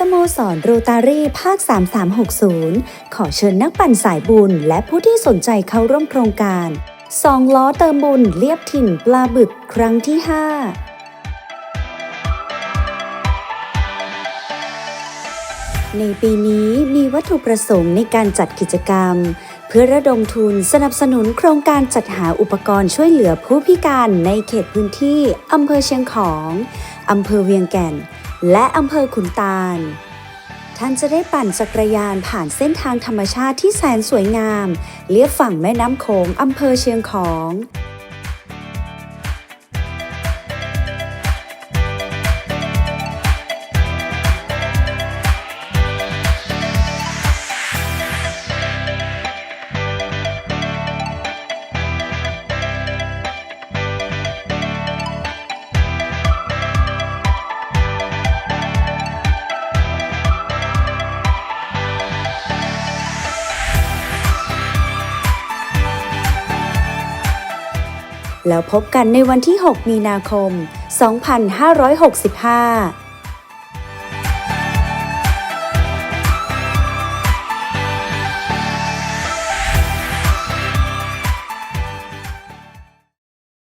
สโมสรโรตารีภาค 3360 ขอเชิญนักปั่นสายบุญ และผู้ที่สนใจเข้าร่วมโครงการสองล้อเติมบุญเลียบถิ่นปลาบึกครั้งที่ 5 ในปีนี้มีวัตถุประสงค์ในการจัดกิจกรรม เพื่อระดมทุนสนับสนุนโครงการจัดหาอุปกรณ์ช่วยเหลือผู้พิการในเขตพื้นที่อำเภอเชียงของอำเภอเวียงแก่น และอำเภอขุนตาล ท่านจะได้ปั่นจักรยานผ่านเส้นทางธรรมชาติที่แสนสวยงาม เลียบฝั่งแม่น้ำโขงอำเภอเชียงของ แล้วพบกันในวันที่ 6 มีนาคม 2565